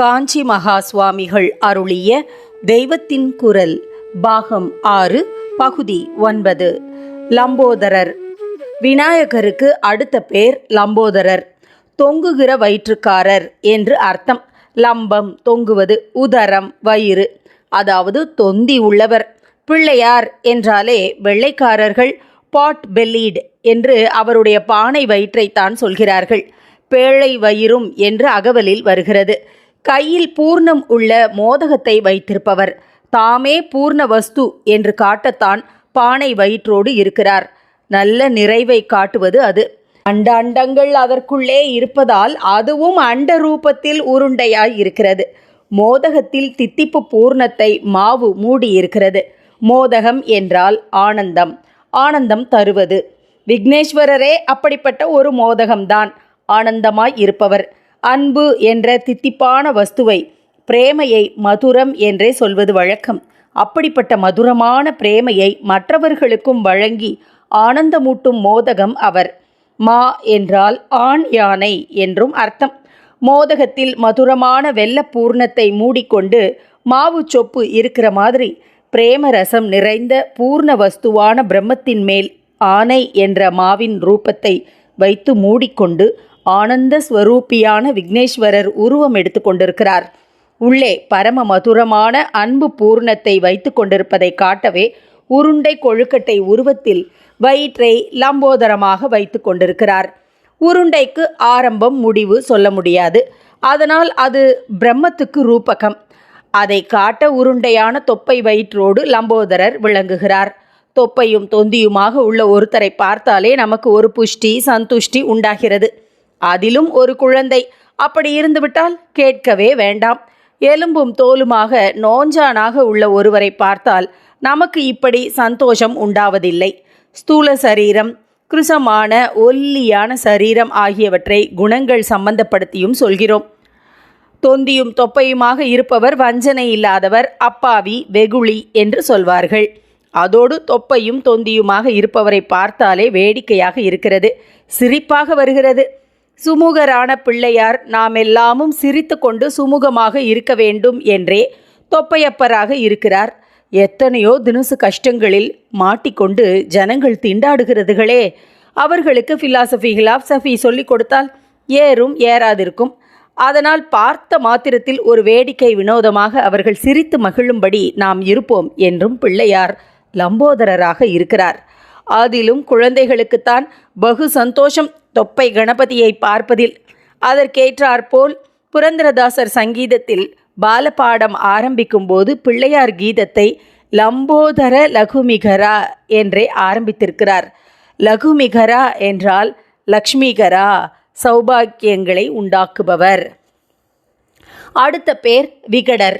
காஞ்சி மகா சுவாமிகள் அருளிய தெய்வத்தின் குரல் பாகம் ஆறு பகுதி ஒன்பது. லம்போதரர். விநாயகருக்கு அடுத்த பேர் லம்போதரர். தொங்குகிற வயிற்றுக்காரர் என்று அர்த்தம். லம்பம் தொங்குவது உதரம் வயிறு. அதாவது தொந்தி உள்ளவர். பிள்ளையார் என்றாலே வெள்ளைக்காரர்கள் பாட் பெல்லீட் என்று அவருடைய பானை வயிற்றைத்தான் சொல்கிறார்கள். பேழை வயிறும் என்று அகவலில் வருகிறது. கையில் பூர்ணம் உள்ள மோதகத்தை வைத்திருப்பவர். தாமே பூர்ண வஸ்து என்று காட்டத்தான் பானை வயிற்றோடு இருக்கிறார். நல்ல நிறைவை காட்டுவது அது. அண்ட அண்டங்கள் அதற்குள்ளே இருப்பதால் அதுவும் அண்ட ரூபத்தில் உருண்டையாய் இருக்கிறது. மோதகத்தில் தித்திப்பு பூர்ணத்தை மாவு மூடி இருக்கிறது மோதகம் என்றால் ஆனந்தம். ஆனந்தம் தருவது. விக்னேஸ்வரரே அப்படிப்பட்ட ஒரு மோதகம்தான். ஆனந்தமாய் இருப்பவர். அன்பு என்ற தித்திப்பான வஸ்துவை பிரேமையை மதுரம் என்றே சொல்வது வழக்கம். அப்படிப்பட்ட மதுரமான பிரேமையை மற்றவர்களுக்கும் வழங்கி ஆனந்தமூட்டும் மோதகம் அவர். மா என்றால் ஆண் யானை என்றும் அர்த்தம். மோதகத்தில் மதுரமான வெள்ள பூர்ணத்தை மூடிக்கொண்டு மாவு சொப்பு இருக்கிற மாதிரி பிரேமரசம் நிறைந்த பூர்ண வஸ்துவான பிரம்மத்தின் மேல் ஆனை என்ற மாவின் ரூபத்தை வைத்து மூடிக்கொண்டு ஆனந்த ஸ்வரூபியான விக்னேஸ்வரர் உருவம் எடுத்து கொண்டிருக்கிறார். உள்ளே பரம மதுரமான அன்பு பூர்ணத்தை வைத்து கொண்டிருப்பதை காட்டவே உருண்டை கொழுக்கட்டை உருவத்தில் வயிற்றை லம்போதரமாக வைத்து கொண்டிருக்கிறார். உருண்டைக்கு ஆரம்பம் முடிவு சொல்ல முடியாது. அதனால் அது பிரம்மத்துக்கு ரூபகம். அதை காட்ட உருண்டையான தொப்பை வயிற்றோடு லம்போதரர் விளங்குகிறார். தொப்பையும் தொந்தியுமாக உள்ள ஒருத்தரை பார்த்தாலே நமக்கு ஒரு புஷ்டி சந்துஷ்டி உண்டாகிறது. அதிலும் ஒரு குழந்தை. அப்படி இருந்துவிட்டால் கேட்கவே வேண்டாம். எலும்பும் தோலுமாக நோஞ்சானாக உள்ள ஒருவரை பார்த்தால் நமக்கு இப்படி சந்தோஷம் உண்டாவதில்லை. ஸ்தூல சரீரம் கிருசமான ஒல்லியான சரீரம் ஆகியவற்றை குணங்கள் சம்பந்தப்படுத்தியும் சொல்கிறோம். தொந்தியும் தொப்பையுமாக இருப்பவர் வஞ்சனை இல்லாதவர் அப்பாவி வெகுளி என்று சொல்வார்கள். அதோடு தொப்பையும் தொந்தியுமாக இருப்பவரை பார்த்தாலே வேடிக்கையாக இருக்கிறது. சிரிப்பாக வருகிறது. சுமுகரான பிள்ளையார் நாம் எல்லாமும் சிரித்து கொண்டு சுமுகமாக இருக்க வேண்டும் என்றே தொப்பையப்பராக இருக்கிறார். எத்தனையோ தினசு கஷ்டங்களில் மாட்டிக்கொண்டு ஜனங்கள் திண்டாடுகிறதுகளே. அவர்களுக்கு ஃபிலாசபி ஹிலாசபி சொல்லிக் கொடுத்தால் ஏறும் ஏறாதிருக்கும். அதனால் பார்த்த மாத்திரத்தில் ஒரு வேடிக்கை வினோதமாக அவர்கள் சிரித்து மகிழும்படி நாம் இருப்போம் என்றும் பிள்ளையார் லம்போதரராக இருக்கிறார். அதிலும் குழந்தைகளுக்குத்தான் பகு சந்தோஷம் தொப்பை கணபதியை பார்ப்பதில். அதற்கேற்றாற்போல் புரந்தரதாசர் சங்கீதத்தில் பாலபாடம் ஆரம்பிக்கும் போது பிள்ளையார் கீதத்தை லம்போதர லகுமிகரா என்றே ஆரம்பித்திருக்கிறார். லகுமிகரா என்றால் லக்ஷ்மிகரா சௌபாக்கியங்களை உண்டாக்குபவர். அடுத்த பேர் விகடர்.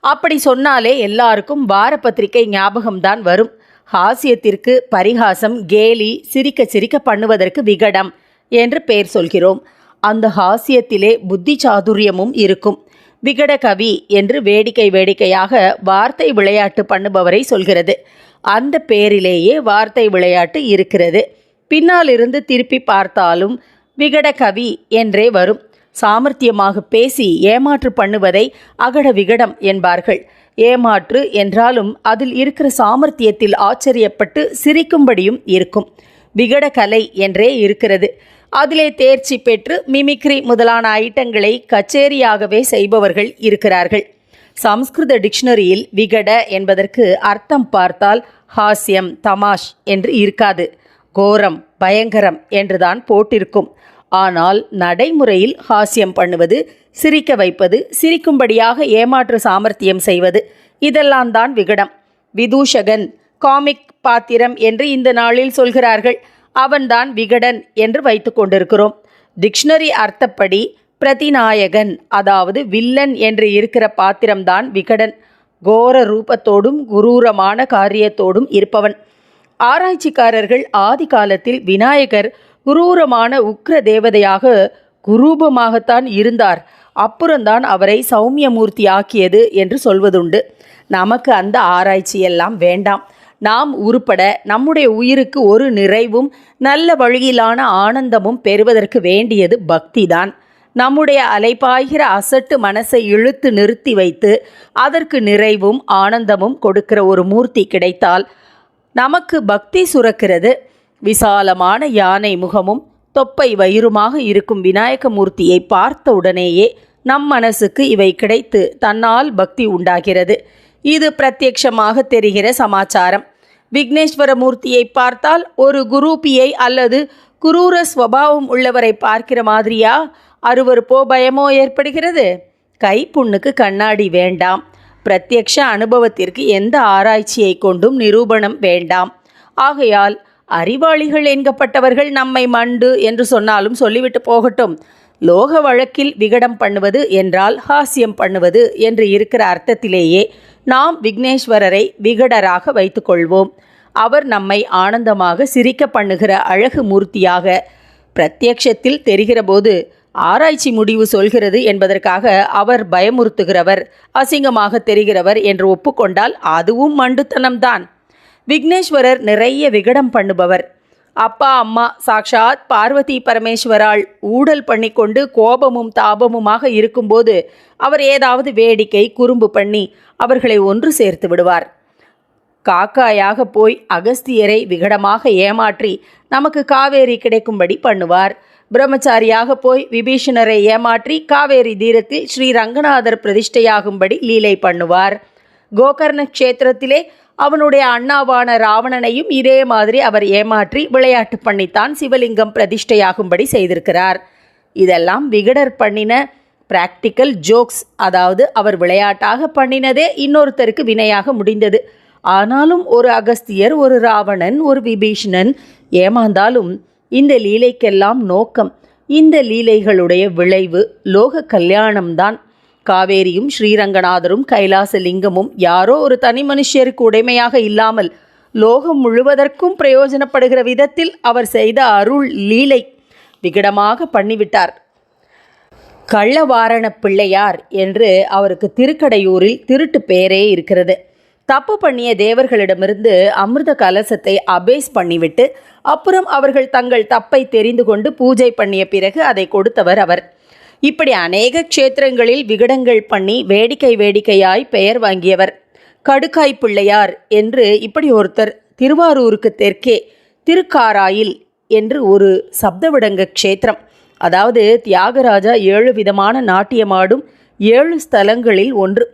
அப்படி சொன்னாலே எல்லாருக்கும் வார பத்திரிகை ஞாபகம்தான் வரும். ஹாஸ்யத்திற்கு பரிகாசம் கேலி சிரிக்க சிரிக்க பண்ணுவதற்கு விகடம். என்று பெயர் சொல்கிறோம். அந்த ஹாஸ்யத்திலே புத்தி சாதுரியமும் இருக்கும். விகட கவி என்று வேடிக்கை வேடிக்கையாக வார்த்தை விளையாட்டு பண்ணுபவரை சொல்கிறது. அந்த பேரிலேயே வார்த்தை விளையாட்டு இருக்கிறது. பின்னால் இருந்து திருப்பி பார்த்தாலும் விகட கவி என்றே வரும். சாமர்த்தியமாக பேசி ஏமாற்று பண்ணுவதை அகட விகடம் என்பார்கள். ஏமாற்று என்றாலும் அதில் இருக்கிற சாமர்த்தியத்தில் ஆச்சரியப்பட்டு சிரிக்கும்படியும் இருக்கும். விகட கலை என்றே இருக்கிறது. அதிலே தேர்ச்சி பெற்று மிமிக்ரி முதலான ஐட்டங்களை கச்சேரியாகவே செய்பவர்கள் இருக்கிறார்கள். சம்ஸ்கிருத டிக்ஷனரியில் விகட என்பதற்கு அர்த்தம் பார்த்தால் ஹாஸ்யம் தமாஷ் என்று இருக்காது. கோரம் பயங்கரம் என்றுதான் போட்டிருக்கும். ஆனால் நடைமுறையில் ஹாஸ்யம் பண்ணுவது சிரிக்க வைப்பது சிரிக்கும்படியாக ஏமாற்று சாமர்த்தியம் செய்வது இதெல்லாம் தான் விகடம். விதூஷகன் காமிக் பாத்திரம் என்று இந்த நாளில் சொல்கிறார்கள். அவன்தான் விகடன் என்று வைத்து கொண்டிருக்கிறோம். டிக்ஷனரி அர்த்தப்படி பிரதிநாயகன் அதாவது வில்லன் என்று இருக்கிற பாத்திரம்தான் விகடன். கோர ரூபத்தோடும் குரூரமான காரியத்தோடும் இருப்பவன். ஆராய்ச்சிக்காரர்கள் ஆதி காலத்தில் விநாயகர் குரூரமான உக்ர தேவதையாக குரூபமாகத்தான் இருந்தார். அப்புறம்தான் அவரை சௌமியமூர்த்தி ஆக்கியது என்று சொல்வதுண்டு. நமக்கு அந்த ஆராய்ச்சியெல்லாம் வேண்டாம். நாம் உருப்பட நம்முடைய உயிருக்கு ஒரு நிறைவும் நல்ல வழியிலான ஆனந்தமும் பெறுவதற்கு வேண்டியது பக்திதான். நம்முடைய அலைபாய்கிற அசட்டு மனசை இழுத்து நிறுத்தி வைத்து அதற்கு நிறைவும் ஆனந்தமும் கொடுக்கிற ஒரு மூர்த்தி கிடைத்தால் நமக்கு பக்தி சுரக்கிறது. விசாலமான யானை முகமும் தொப்பை வயிறுமாக இருக்கும் விநாயக மூர்த்தியை பார்த்த உடனேயே நம் மனசுக்கு இவை கிடைத்து தன்னால் பக்தி உண்டாகிறது. இது பிரத்யட்சமாக தெரிகிற சமாச்சாரம். விக்னேஸ்வர மூர்த்தியை பார்த்தால் ஒரு குரூபியை அல்லது குரூர ஸ்வபாவம் உள்ளவரை பார்க்கிற மாதிரியா? அருவருப்போ பயமோ ஏற்படுகிறது? கை புண்ணுக்கு கண்ணாடி வேண்டாம். பிரத்யக்ஷ அனுபவத்திற்கு எந்த ஆராய்ச்சியை கொண்டும் நிரூபணம் வேண்டாம். ஆகையால் அறிவாளிகள் என்கப்பட்டவர்கள் நம்மை மண்டு என்று சொன்னாலும் சொல்லிவிட்டு போகட்டும். லோக வழக்கில் விகடம் பண்ணுவது என்றால் ஹாஸ்யம் பண்ணுவது என்று இருக்கிற அர்த்தத்திலேயே நாம் விக்னேஸ்வரரை விகடராக வைத்துக்கொள்வோம். அவர் நம்மை ஆனந்தமாக சிரிக்க பண்ணுகிற அழகு மூர்த்தியாக பிரத்யக்ஷத்தில் தெரிகிறபோது ஆராய்ச்சி முடிவு சொல்கிறது என்பதற்காக அவர் பயமுறுத்துகிறவர் அசிங்கமாக தெரிகிறவர் என்று ஒப்புக்கொண்டால் அதுவும் மண்டுத்தனம்தான். விக்னேஸ்வரர் நிறைய விகடம் பண்ணுபவர். அப்பா அம்மா சாக்ஷாத் பார்வதி பரமேஸ்வரால் ஊடல் பண்ணிக்கொண்டு கோபமும் தாபமுமாக இருக்கும்போது அவர் ஏதாவது வேடிக்கை குறும்பு பண்ணி அவர்களை ஒன்று சேர்த்து விடுவார். காக்காயாக போய் அகஸ்தியரை விகடமாக ஏமாற்றி நமக்கு காவேரி கிடைக்கும்படி பண்ணுவார். பிரம்மச்சாரியாக போய் விபீஷணரை ஏமாற்றி காவேரி தீரத்தில் ஸ்ரீ ரங்கநாதர் பிரதிஷ்டையாகும்படி லீலை பண்ணுவார். கோகர்ண க்ஷேத்திரத்திலே அவனுடைய அண்ணாவான ராவணனையும் இதே மாதிரி அவர் ஏமாற்றி விளையாட்டு பண்ணித்தான் சிவலிங்கம் பிரதிஷ்டையாகும்படி செய்திருக்கிறார். இதெல்லாம் விகடர் பண்ணின பிராக்டிக்கல் ஜோக்ஸ் அதாவது அவர் விளையாட்டாக பண்ணினதே இன்னொருத்தருக்கு வினையாக முடிந்தது. ஆனாலும் ஒரு அகஸ்தியர் ஒரு ராவணன் ஒரு விபீஷணன் ஏமாந்தாலும் இந்த லீலைக்கெல்லாம் நோக்கம். இந்த லீலைகளுடைய விளைவு லோக கல்யாணம்தான். காவேரியும் ஸ்ரீரங்கநாதரும் கைலாசலிங்கமும் யாரோ ஒரு தனி மனுஷருக்கு உடைமையாக இல்லாமல் லோகம் முழுவதற்கும் பிரயோஜனப்படுகிற விதத்தில் அவர் செய்த அருள் லீலை விகடமாக பண்ணிவிட்டார். கள்ளவாரண பிள்ளையார் என்று அவருக்கு திருக்கடையூரில் திருட்டு பேரே இருக்கிறது. தப்பு பண்ணிய தேவர்களிடமிருந்து அமிர்த கலசத்தை அபேஸ் பண்ணிவிட்டு அப்புறம் அவர்கள் தங்கள் தப்பை தெரிந்து கொண்டு பூஜை பண்ணிய பிறகு அதை கொடுத்தவர் அவர். இப்படி அநேக க்ஷேத்திரங்களில் விகடங்கள் பண்ணி வேடிக்கை வேடிக்கையாய் பெயர் வாங்கியவர். கடுக்காய் பிள்ளையார் என்று இப்படி ஒருத்தர் திருவாரூருக்கு தெற்கே திருக்காராயில் என்று ஒரு சப்தவிடங்க க்ஷேத்திரம். அதாவது தியாகராஜா ஏழு விதமான நாட்டியமாடும் ஏழு ஸ்தலங்களில் ஒன்று.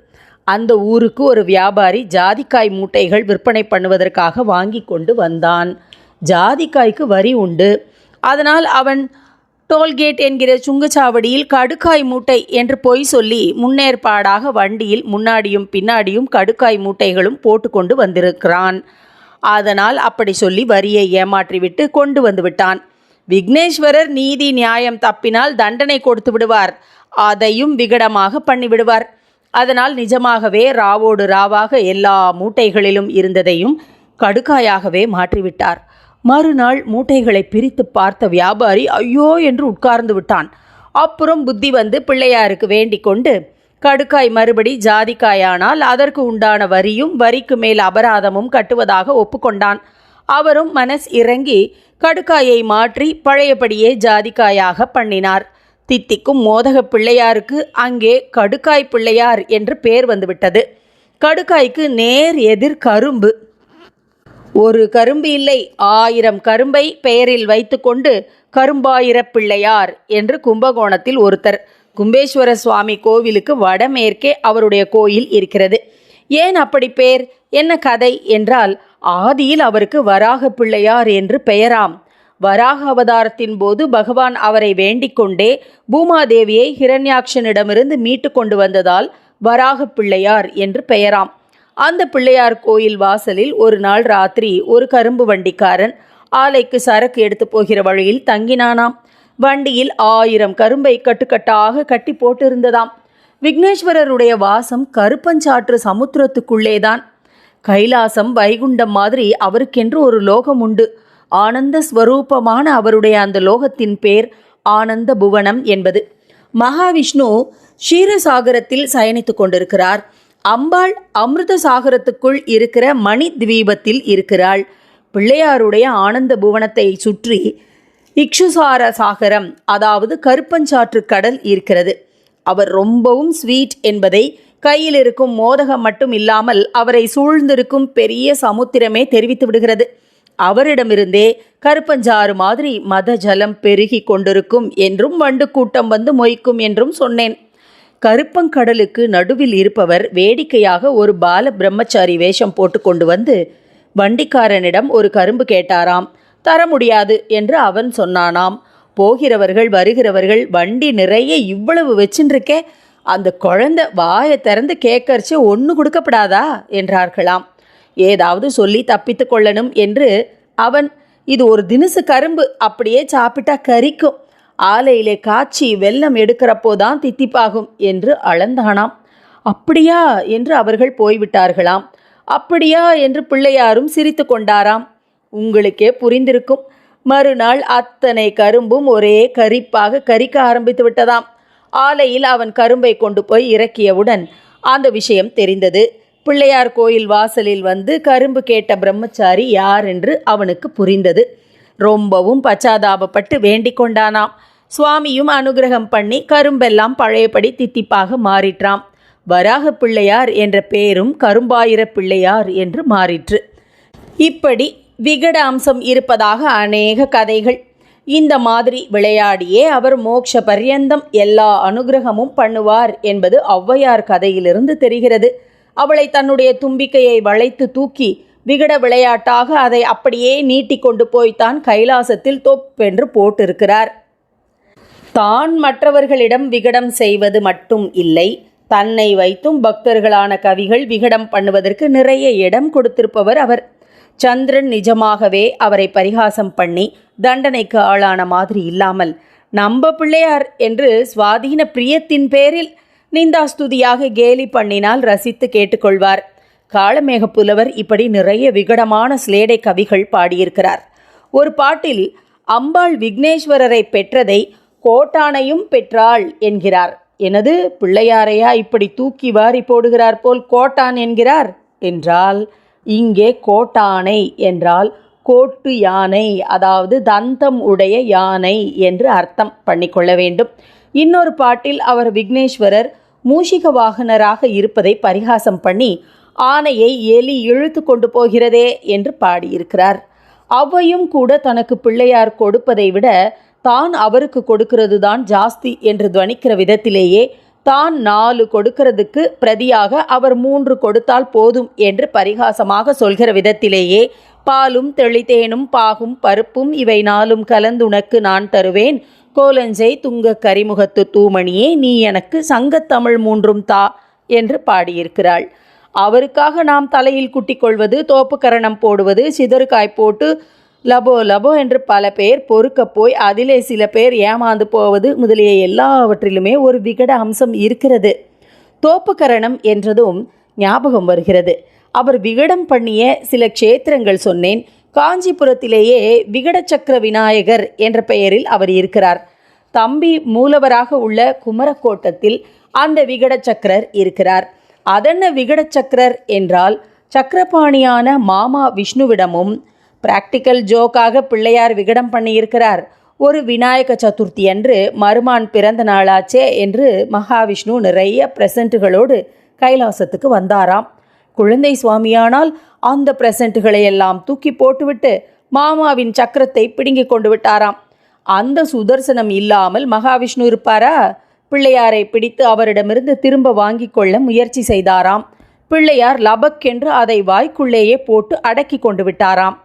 அந்த ஊருக்கு ஒரு வியாபாரி ஜாதிக்காய் மூட்டைகள் விற்பனை பண்ணுவதற்காக வாங்கி கொண்டு வந்தான். ஜாதிக்காய்க்கு வரி உண்டு. அதனால் அவன் டோல்கேட் என்கிற சுங்கச்சாவடியில் கடுக்காய் மூட்டை என்று பொய் சொல்லி முன்னேற்பாடாக வண்டியில் முன்னாடியும் பின்னாடியும் கடுக்காய் மூட்டைகளும் போட்டுக்கொண்டு வந்திருக்கிறான். அதனால் அப்படி சொல்லி வரியை ஏமாற்றிவிட்டு கொண்டு வந்து விட்டான். விக்னேஸ்வரர் நீதி நியாயம் தப்பினால் தண்டனை கொடுத்து விடுவார். அதையும் விகடமாக பண்ணிவிடுவார். அதனால் நிஜமாகவே ராவோடு ராவாக எல்லா மூட்டைகளிலும் இருந்ததையும் கடுக்காயாகவே மாற்றிவிட்டார். மறுநாள் மூட்டைகளை பிரித்து பார்த்த வியாபாரி ஐயோ என்று உட்கார்ந்து விட்டான். அப்புறம் புத்தி வந்து பிள்ளையாருக்கு வேண்டிக் கொண்டு கடுக்காய் மறுபடி ஜாதிக்காயானால் அதற்கு உண்டான வரியும் வரிக்கு மேல் அபராதமும் கட்டுவதாக ஒப்புக்கொண்டான் அவரும் மனஸ் இறங்கி கடுக்காயை மாற்றி பழையபடியே ஜாதிக்காயாக பண்ணினார். தித்திக்கும் மோதக பிள்ளையாருக்கு அங்கே கடுக்காய் பிள்ளையார் என்று பேர் வந்துவிட்டது. கடுக்காய்க்கு நேர் எதிர் கரும்பு. ஒரு கரும்பு இல்லை ஆயிரம் கரும்பை பெயரில் வைத்துக்கொண்டு கரும்பாயிர பிள்ளையார் என்று கும்பகோணத்தில் ஒருத்தர். கும்பேஸ்வர சுவாமி கோவிலுக்கு வடமேற்கே அவருடைய கோயில் இருக்கிறது. ஏன் அப்படி பேர்? என்ன கதை என்றால் ஆதியில் அவருக்கு வராக பிள்ளையார் என்று பெயராம். வராக அவதாரத்தின் போது பகவான் அவரை வேண்டிக்கொண்டே பூமாதேவியை ஹிரண்யாட்சனிடமிருந்து மீட்டு கொண்டு வந்ததால் வராக பிள்ளையார் என்று பெயராம். அந்த பிள்ளையார் கோயில் வாசலில் ஒரு நாள் ராத்திரி ஒரு கரும்பு வண்டிக்காரன் ஆலைக்கு சரக்கு எடுத்து போகிற வழியில் தங்கினானாம். வண்டியில் ஆயிரம் கரும்பை கட்டுக்கட்டாக கட்டி போட்டிருந்ததாம். விக்னேஸ்வரருடைய வாசம் கருப்பஞ்சாற்று சமுத்திரத்துக்குள்ளேதான். கைலாசம் வைகுண்டம் மாதிரி அவருக்கென்று ஒரு லோகம் உண்டு. ஆனந்த ஸ்வரூபமான அவருடைய அந்த லோகத்தின் பேர் ஆனந்த புவனம் என்பது. மகாவிஷ்ணு க்ஷீரசாகரத்தில் சயனித்து கொண்டிருக்கிறார். அம்பாள் அமிர்த சாகரத்துக்குள் இருக்கிற மணி தீபத்தில் இருக்கிறாள். பிள்ளையாருடைய ஆனந்த புவனத்தை சுற்றி இக்ஷுசார சாகரம் அதாவது கருப்பஞ்சாற்று கடல் இருக்கிறது. அவர் ரொம்பவும் ஸ்வீட் என்பதை கையில் இருக்கும் மோதகம் மட்டும் இல்லாமல் அவரை சூழ்ந்திருக்கும் பெரிய சமுத்திரமே தெரிவித்து விடுகிறது. அவரிடமிருந்தே கருப்பஞ்சாறு மாதிரி மத ஜலம் பெருகி கொண்டிருக்கும் என்றும் வண்டு கூட்டம் வந்து மொய்க்கும் என்றும் சொன்னேன். கருப்பங்கடலுக்கு நடுவில் இருப்பவர் வேடிக்கையாக ஒரு பால பிரம்மச்சாரி வேஷம் போட்டு கொண்டு வந்து வண்டிக்காரனிடம் ஒரு கரும்பு கேட்டாராம். தர முடியாது என்று அவன் சொன்னானாம். போகிறவர்கள் வருகிறவர்கள் வண்டி நிறைய இவ்வளவு வச்சுருக்கே அந்த குழந்தை வாயை திறந்து கேட்கறச்சு ஒன்று கொடுக்கப்படாதா? என்றார்களாம். ஏதாவது சொல்லி தப்பித்து கொள்ளணும் என்று அவன் இது ஒரு தினுசு கரும்பு அப்படியே சாப்பிட்டா கரிக்கும். ஆலையிலே காய்ச்சி வெல்லம் எடுக்கிறப்போ தான் தித்திப்பாகும் என்று அளந்தானாம். அப்படியா? என்று அவர்கள் போய்விட்டார்களாம். அப்படியா? என்று பிள்ளையாரும் சிரித்து கொண்டாராம். உங்களுக்கே புரிந்திருக்கும். மறுநாள் அத்தனை கரும்பும் ஒரே கரிப்பாக கரிக்க ஆரம்பித்து விட்டதாம். ஆலையில் அவன் கரும்பை கொண்டு போய் இறக்கியவுடன் அந்த விஷயம் தெரிந்தது. பிள்ளையார் கோயில் வாசலில் வந்து கரும்பு கேட்ட பிரம்மச்சாரி யார் என்று அவனுக்கு புரிந்தது. ரொம்பவும் பச்சாதாபப்பட்டு வேண்டிக் கொண்டானாம். சுவாமியும் அனுகிரகம் பண்ணி கரும்பெல்லாம் பழையபடி தித்திப்பாக மாறிற்றாம். வராக பிள்ளையார் என்ற பெயரும் கரும்பாயிர பிள்ளையார் என்று மாறிற்று. இப்படி விகட அம்சம் இருப்பதாக அநேக கதைகள். இந்த மாதிரி விளையாடியே அவர் மோட்ச பர்யந்தம் எல்லா அனுகிரகமும் பண்ணுவார் என்பது ஔவையார் கதையிலிருந்து தெரிகிறது. அவளை தன்னுடைய தும்பிக்கையை வளைத்து தூக்கி விகட விளையாட்டாக அதை அப்படியே நீட்டி கொண்டு போய்த்தான் கைலாசத்தில் தொப்பென்று போட்டிருக்கிறார். தான் மற்றவர்களிடம் விகடம் செய்வது மட்டும் இல்லை தன்னை வைத்தும் பக்தர்களான கவிகள் விகடம் பண்ணுவதற்கு நிறைய இடம் கொடுத்திருப்பவர் அவர். சந்திரன் நிஜமாகவே அவரை பரிகாசம் பண்ணி தண்டனைக்கு ஆளான மாதிரி இல்லாமல் நம்ப பிள்ளையார் என்று சுவாதீன பிரியத்தின் பேரில் நிந்தாஸ்துதியாக கேலி பண்ணினால் ரசித்து கேட்டுக்கொள்வார். காளமேக புலவர் இப்படி நிறைய விகடமான ஸ்லேடை கவிகள் பாடியிருக்கிறார். ஒரு பாட்டில் அம்பாள் விக்னேஸ்வரரை பெற்றதை கோட்டானையும் பெற்றாள் என்கிறார். எனது பிள்ளையாரையா இப்படி தூக்கி வாரி போடுகிறார் போல் கோட்டான் என்கிறார்? என்றால் இங்கே கோட்டானை என்றால் கோட்டு யானை அதாவது தந்தம் உடைய யானை என்று அர்த்தம் பண்ணிக்கொள்ள வேண்டும். இன்னொரு பாட்டில் அவர் விக்னேஸ்வரர் மூஷிக வாகனராக இருப்பதை பரிகாசம் பண்ணி ஆனையை எலி இழுத்து கொண்டு போகிறதே என்று பாடியிருக்கிறார். அவ்வையும் கூட தனக்கு பிள்ளையார் கொடுப்பதை விட தான் அவருக்கு கொடுக்கிறது தான் ஜாஸ்தி என்று துவனிக்கிற விதத்திலேயே தான் நாலு கொடுக்கிறதுக்கு பிரதியாக அவர் மூன்று கொடுத்தால் போதும் என்று பரிகாசமாக சொல்கிற விதத்திலேயே பாலும் தெளித்தேனும் பாகும் பருப்பும் இவை நாளும் கலந்து உனக்கு நான் தருவேன். கோலஞ்சை துங்க கரிமுகத்து தூமணியே நீ எனக்கு சங்கத்தமிழ் மூன்றும் தா என்று பாடியிருக்கிறாள். அவருக்காக நாம் தலையில் குட்டி கொள்வது தோப்புக்கரணம் போடுவது சிதறுகாய் போட்டு லபோ லபோ என்று பல பேர் பொறுக்க போய் அதிலே சில பேர் ஏமாந்து போவது முதலிய எல்லாவற்றிலுமே ஒரு விகட அம்சம் இருக்கிறது. தோப்புக்கரணம் என்றதும் ஞாபகம் வருகிறது. அவர் விகடம் பண்ணிய சில க்ஷேத்திரங்கள் சொன்னேன். காஞ்சிபுரத்திலேயே விகடச்சக்கர விநாயகர் என்ற பெயரில் அவர் இருக்கிறார். தம்பி மூலவராக உள்ள குமரக்கோட்டத்தில் அந்த விகடச்சக்கரர் இருக்கிறார். அதென்ன விகடச்சக்கரர் என்றால் சக்கரபாணியான மாமா விஷ்ணுவிடமும் பிராக்டிக்கல் ஜோக்காக பிள்ளையார் விகடம் பண்ணியிருக்கிறார். ஒரு விநாயக சதுர்த்தி அன்று மருமான் பிறந்த நாளாச்சே என்று மகாவிஷ்ணு நிறைய பிரசன்ட்டுகளோடு கைலாசத்துக்கு வந்தாராம். குழந்தை சுவாமியானால் அந்த பிரசன்ட்டுகளை எல்லாம் தூக்கி போட்டுவிட்டு மாமாவின் சக்கரத்தை பிடுங்கி கொண்டு விட்டாராம். அந்த சுதர்சனம் இல்லாமல் மகாவிஷ்ணு இருப்பாரா? பிள்ளையாரை பிடித்து அவரிடமிருந்து திரும்ப வாங்கி கொள்ள முயற்சி செய்தாராம். பிள்ளையார் லபக்கென்று அதை வாய்க்குள்ளேயே போட்டு அடக்கி கொண்டு விட்டாராம்.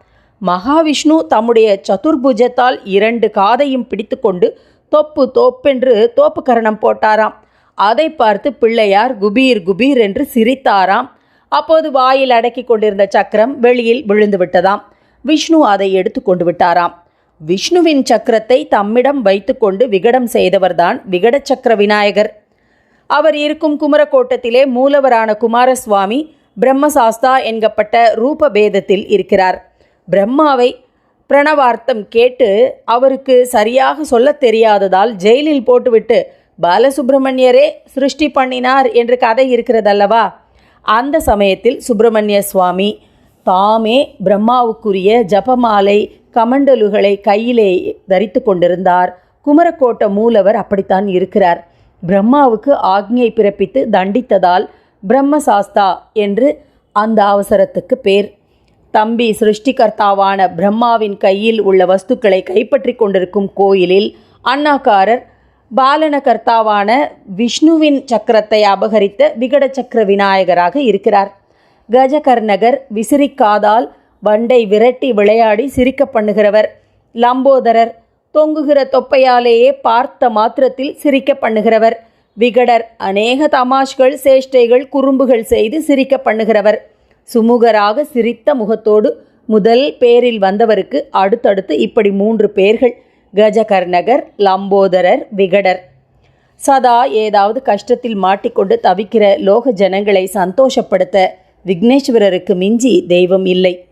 மகாவிஷ்ணு தம்முடைய சதுர்புஜத்தால் இரண்டு காதையும் பிடித்துக்கொண்டு தொப்பு தோப்பென்று தோப்பு கரணம் போட்டாராம். அதை பார்த்து பிள்ளையார் குபீர் குபீர் என்று சிரித்தாராம். அப்போது வாயில் அடக்கி கொண்டிருந்த சக்கரம் வெளியில் விழுந்து விட்டதாம். விஷ்ணு அதை எடுத்து கொண்டு விட்டாராம். விஷ்ணுவின் சக்கரத்தை தம்மிடம் வைத்துக்கொண்டு விகடம் செய்தவர்தான் விகட சக்கர விநாயகர். அவர் இருக்கும் குமரக்கோட்டத்திலே மூலவரான குமாரசுவாமி பிரம்மசாஸ்தா என்கப்பட்ட ரூப பேதத்தில் இருக்கிறார். பிரம்மாவை பிரணவார்த்தம் கேட்டு அவருக்கு சரியாக சொல்லத் தெரியாததால் ஜெயிலில் போட்டுவிட்டு பாலசுப்பிரமணியரே சிருஷ்டி பண்ணினார் என்று கதை இருக்கிறதல்லவா? அந்த சமயத்தில் சுப்பிரமணிய சுவாமி தாமே பிரம்மாவுக்குரிய ஜபமாலை கமண்டலுகளை கையிலே தரித்து கொண்டிருந்தார். குமரக்கோட்ட மூலவர் அப்படித்தான் இருக்கிறார். பிரம்மாவுக்கு ஆக்ஞை பிறப்பித்து தண்டித்ததால் பிரம்மசாஸ்தா என்று அந்த அவசரத்துக்கு பேர். தம்பி சிருஷ்டிகர்த்தாவான பிரம்மாவின் கையில் உள்ள வஸ்துக்களை கைப்பற்றி கொண்டிருக்கும் கோயிலில் அண்ணாக்காரர் பாலனகர்த்தாவான விஷ்ணுவின் சக்கரத்தை அபகரித்த விகட சக்கர விநாயகராக இருக்கிறார். கஜகர்ணகர் விசிறிக்காதால் வண்டை விரட்டி விளையாடி சிரிக்க பண்ணுகிறவர். லம்போதரர் தொங்குகிற தொப்பையாலேயே பார்த்த மாத்திரத்தில் சிரிக்க பண்ணுகிறவர். விகடர் அநேக தமாஷ்கள் சேஷ்டைகள் குறும்புகள் செய்து சிரிக்க பண்ணுகிறவர். சுமுகராக சிரித்த முகத்தோடு முதல் பேரில் வந்தவருக்கு அடுத்தடுத்து இப்படி மூன்று பேர்கள் கஜகர்ணகர் லம்போதரர் விகடர். சதா ஏதாவது கஷ்டத்தில் மாட்டிக்கொண்டு தவிக்கிற லோக ஜனங்களை சந்தோஷப்படுத்த விக்னேஸ்வரருக்கு மிஞ்சி தெய்வம் இல்லை.